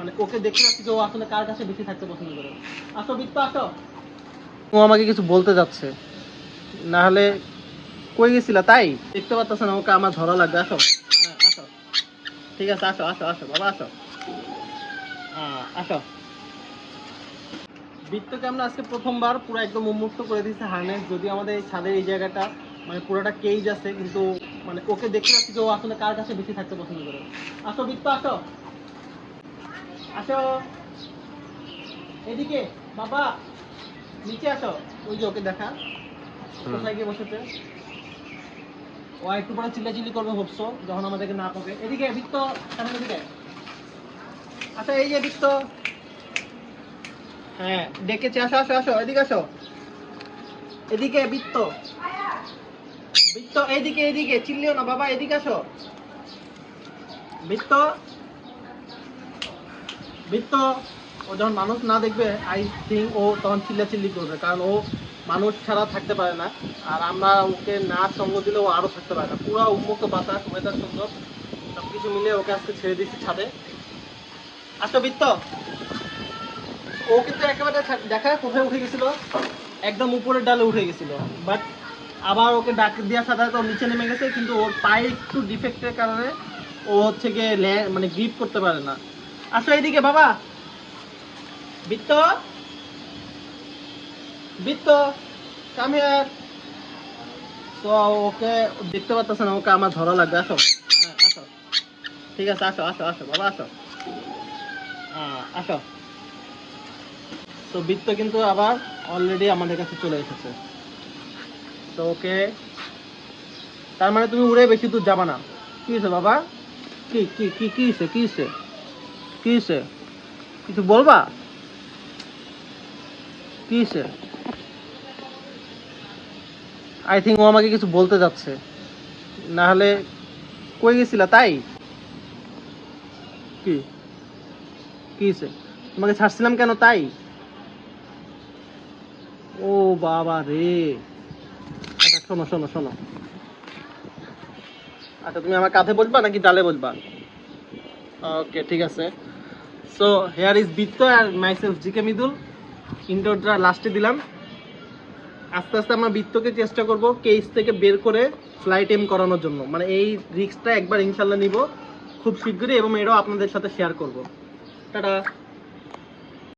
মানে ওকে দেখতে পাচ্ছি যে ও আসলে কার কাছে বেশি থাকতে পছন্দ করে। আসো বৃত্ত আসো। ও আমাকে কিছু বলতে যাচ্ছে। না হলে কই গেছিলা? তাই? দেখতে পাচ্ছ না ওকে আমার ধরা লাগবে। আসো। হ্যাঁ, আসো। ঠিক আছে আসো আসো আসো বাবা আসো। হ্যাঁ, আসো। বৃত্তকে আমরা আজকে প্রথমবার পুরো একদম উন্মুক্ত করে দিয়েছি হার্নেস যদি আমাদের এই ছাদের এই জায়গাটা মানে পুরোটা কেজ আছে কিন্তু মানে ওকে দেখতে পাচ্ছি যে ও আসলে কার কাছে বেশি থাকতে পছন্দ করে। আসো বৃত্ত আসো। আসো। এদিকে বাবা। নিচে আসো। ওই যে ওকে দেখা। কোথায় গিয়ে বসেছে? ও একটু পরে চিল্লাচিল্লি করবে ভাবছ যখন আমাদেরকে না পাবে। এদিকে বৃত্ত সামনে এদিকে আচ্ছা এই যে বৃত্ত। হ্যাঁ ডেকেছে। আসো আসো আসো এদিকে আসো। এদিকে বৃত্ত। বৃত্ত এইদিকে এইদিকে চিল্লিও না বাবা এদিকে আসো। বৃত্ত। বৃত্ত ও যখন মানুষ না দেখবে আই থিঙ্ক ও তখন চিল্লাচিল্লি করবে। কারণ ও মানুষ ছাড়া থাকতে পারে না। আর আমরা ওকে না সঙ্গ দিলে ও আরও থাকতে পারে না। পুরো উন্মুক্ত বাতাস ওয়েদার সুন্দর। সব কিছু মিলে ওকে আজকে ছেড়ে দিচ্ছি ছাদে। আসো বৃত্ত। ও কিন্তু একেবারে দেখা কোথায় উঠে গেছিল। একদম উপরের ডালে উঠে গেছিল। বাট আবার ওকে ডাক দেওয়ার সাথে সাথে নিচে নেমে গেছে। কিন্তু ওর পায়ে একটু ডিফেক্টের কারণে ও হচ্ছে গিয়ে মানে গ্রিপ করতে পারে না। আসো এইদিকে, বাবা। বৃত্ত। বৃত্ত কাম হিয়ার তো ওকে দেখতে পাচ্ছ না, ওকে আমার ধরা লাগবে, আসো। হ্যাঁ আসো। ঠিক আছে, আসো আসো আসো, বাবা, আসো। হ্যাঁ আসো। তো বৃত্ত কিন্তু আবার অলরেডি আমাদের কাছে চলে এসেছে। তো ওকে, তার মানে তুমি উড়ে বেশি দূর যাবা না। কি হয়েছে, বাবা? কি কি কি কি হয়েছে কি হয়েছে? কি হয়েছে কিছু বলবা? কি হয়েছে আই থিঙ্ক ও আমাকে কিছু বলতে যাচ্ছে। না হলে কই গেছিলা? তাই? কি? কি হয়েছে তোমাকে ছাড়ছিলাম কেন? তাই? ও বাবা রে। আচ্ছা শোনো শোনো শোনো। আচ্ছা তুমি আমার কাঁধে বলবা নাকি ডালে বলবা ওকে, ঠিক আছে। সো হেয়ার ইজ বৃত্ত আর মাইসেলফ জিকে মিদুল ইন্ডোরটা লাস্টে দিলাম। আস্তে আস্তে আমরা বৃত্তকে চেষ্টা করব কেস থেকে বের করে ফ্লাইট এম করানোর জন্য। মানে এই রিক্সটা একবার ইনশাল্লাহ নিব। খুব শীঘ্রই এবং এটাও আপনাদের সাথে শেয়ার করব। টাটা।